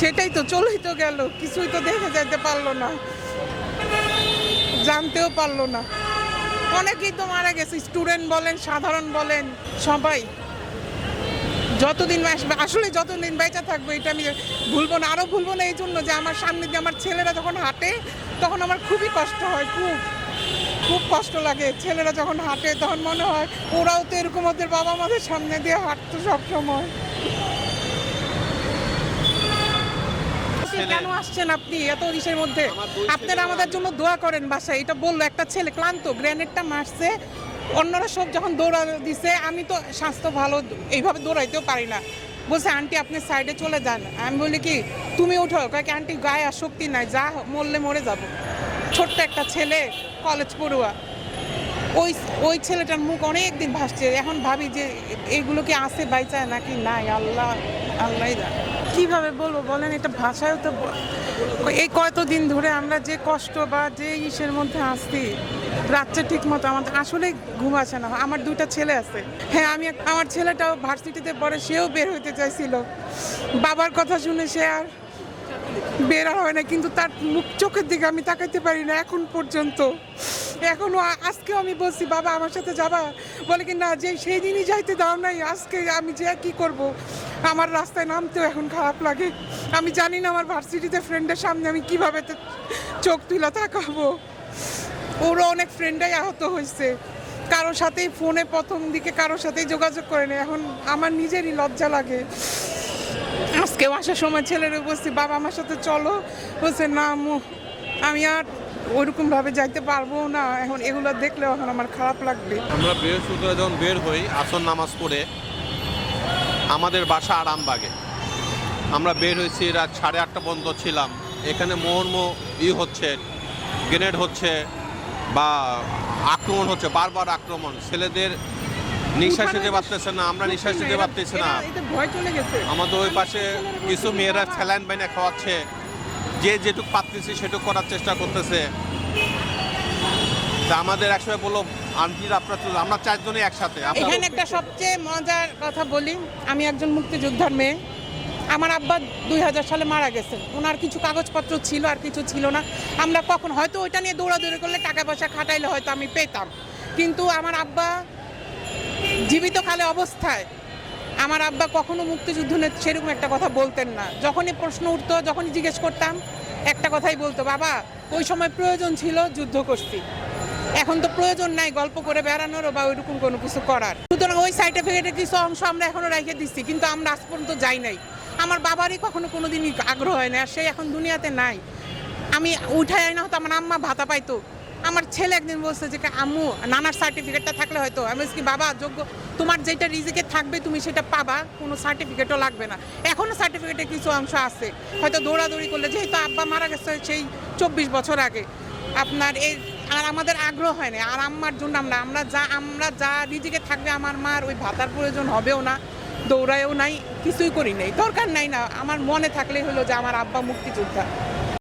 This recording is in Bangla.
সেটাই তো চলেই তো গেল। কিছুই তো দেখে যেতে পারল না। জানতেও পারল না। অনেকেই তো মারা গেছে, স্টুডেন্ট বলেন, সাধারণ বলেন, সবাই। যতদিন আসলে যতদিন বেঁচে থাকব, এটা আমি ভুলবো না। আরও ভুলবো না এই জন্য যে আমার সামনে দিয়ে আমার ছেলেরা যখন হাঁটে, তখন আমার খুবই কষ্ট হয়, খুব। খুব কষ্ট লাগে। ছেলেরা যখন হাঁটে, তখন মনে হয় ওরাও তো এরকম ওদের বাবা মাদের সামনে দিয়ে হাঁটতো সবসময়। কেন আসছেন আপনি এত ইসের মধ্যে? আপনারা আমাদের জন্য দোয়া করেন বাসায়। এটা বলল একটা ছেলে ক্লান্ত গ্রেনেডটা মারছে। অন্যরা সব যখন দৌড়া দিছে আমি তো স্বাস্থ্য ভালো এইভাবে দৌড়াইতেও পারি না। বলছে আন্টি আপনি সাইডে চলে যান। আমি বলি কি? তুমি উঠো। কাকে আন্টি গায়ে আর শক্তি নাই যা মরলে মরে যাব। ছোট্ট একটা ছেলে কলেজ পড়ুয়া। ওই ওই ছেলেটার মুখ অনেক দিন ভাসছে। এখন ভাবি যে এইগুলো কি আছে বাইচায় নাকি নাই? আল্লাহ আল্লাহ কীভাবে বলব? বলেন, এটা ভাষায়ও তো এই কতদিন ধরে আমরা যে কষ্ট বা যে ইসের মধ্যে আসছি রাত্রে ঠিক মতো আমাদের আসলে ঘুম আসে না। আমার দুইটা ছেলে আছে। হ্যাঁ আমি আমার ছেলেটাও ভার্সিটিতে পড়ে, সেও বের হইতে চাইছিল। বাবার কথা শুনে সে আর বের হয় না, কিন্তু তার মুখ চোখের দিকে আমি তাকাইতে পারি না এখন পর্যন্ত। এখনও আ- আজকেও আমি বলছি, বাবা, আমার সাথে যাবা? বলে কি, না, যে সেই দিনই যাইতে দাও নাই, আজকে আমি যে কি করব? আমার রাস্তায় নামতেও এখন খারাপ লাগে। আমি জানি না আমার ভার্সিটিতে ফ্রেন্ডের সামনে আমি কীভাবে চোখ তুলে তাকাবো। ওরও অনেক ফ্রেন্ডাই আহত হয়েছে। কারোর সাথেই ফোনে প্রথম দিকে কারোর সাথেই যোগাযোগ করে না এখন আমার নিজেরই লজ্জা লাগে। আজকেও আসার সময় ছেলের বলছি, বাবা আমার সাথে চলো। বলছে, না আমি আর ওইরকমভাবে যাইতে পারব না। এখন এগুলো দেখলেও এখন আমার খারাপ লাগবে। আমরা বৃহস্পতিবার যখন বের হই, আসর নামাজ পড়ে আমাদের বাসা আরামবাগে। আমরা বের হয়েছি রাত সাড়ে আটটা পর্যন্ত ছিলাম। এখানে মোহর্ম ই হচ্ছে গ্রেনেড হচ্ছে বা আক্রমণ হচ্ছে বারবার আক্রমণ। ছেলেদের নিঃশ্বাস নিতে পারতেছে না আমরা নিঃশ্বাস নিতে পারতেছি না। আমাদের ওই পাশে কিছু মেয়েরা স্যালাইন বাইনে খাওয়াচ্ছে। যে যেটুক পারতেছে সেটুক করার চেষ্টা করতেছে। তা আমাদের একসময় বলল আন্টির আপনার আমরা চারজনই একসাথে। এখানে একটা সবচেয়ে মজার কথা বলি আমি একজন মুক্তিযোদ্ধার মেয়ে। আমার আব্বা দুই হাজার সালে মারা গেছেন। ওনার কিছু কাগজপত্র ছিল আর কিছু ছিল না। আমরা কখন হয়তো ওইটা নিয়ে দৌড়াদৌড়ি করলে টাকা পয়সা খাটাইলে হয়তো আমি পেতাম। কিন্তু আমার আব্বা জীবিত কালে অবস্থায় আমার আব্বা কখনো মুক্তিযুদ্ধ নিয়ে সেরকম একটা কথা বলতেন না। যখনই প্রশ্ন উঠতো যখনই জিজ্ঞেস করতাম একটা কথাই বলতো বাবা ওই সময় প্রয়োজন ছিল যুদ্ধ করছি। এখন তো প্রয়োজন নাই গল্প করে বেড়ানোরও বা ওইরকম কোনো কিছু করার। সুতরাং ওই সার্টিফিকেটের কিছু অংশ আমরা এখনও রেখে দিচ্ছি কিন্তু আমরা আজ পর্যন্ত যাই নাই। আমার বাবারই কখনো কোনো দিনই আগ্রহ হয় না আর সে এখন দুনিয়াতে নাই। আমি উঠাই না হতো আমার আম্মা ভাতা পাইতো। আমার ছেলে একদিন বলছে যে আম্মু নানার সার্টিফিকেটটা থাকলে হয়তো। আমি কি, বাবা যোগ্য তোমার যেটা রিজিকে থাকবে তুমি সেটা পাবা কোনো সার্টিফিকেটও লাগবে না। এখনও সার্টিফিকেটের কিছু অংশ আছে। হয়তো দৌড়াদৌড়ি করলে যেহেতু আব্বা মারা গেছে সেই চব্বিশ বছর আগে। আপনার এই আর আমাদের আগ্রহ হয় না, আর আম্মার জন্য আমরা আমরা যা আমরা যা নিজেকে থাকবে, আমার মার ওই ভাতার প্রয়োজন হবেও না, দৌড়ায়ও নাই, কিছুই করি নাই, দরকার নাই না, আমার মনে থাকলেই হলো যে আমার আব্বা মুক্তিযোদ্ধা।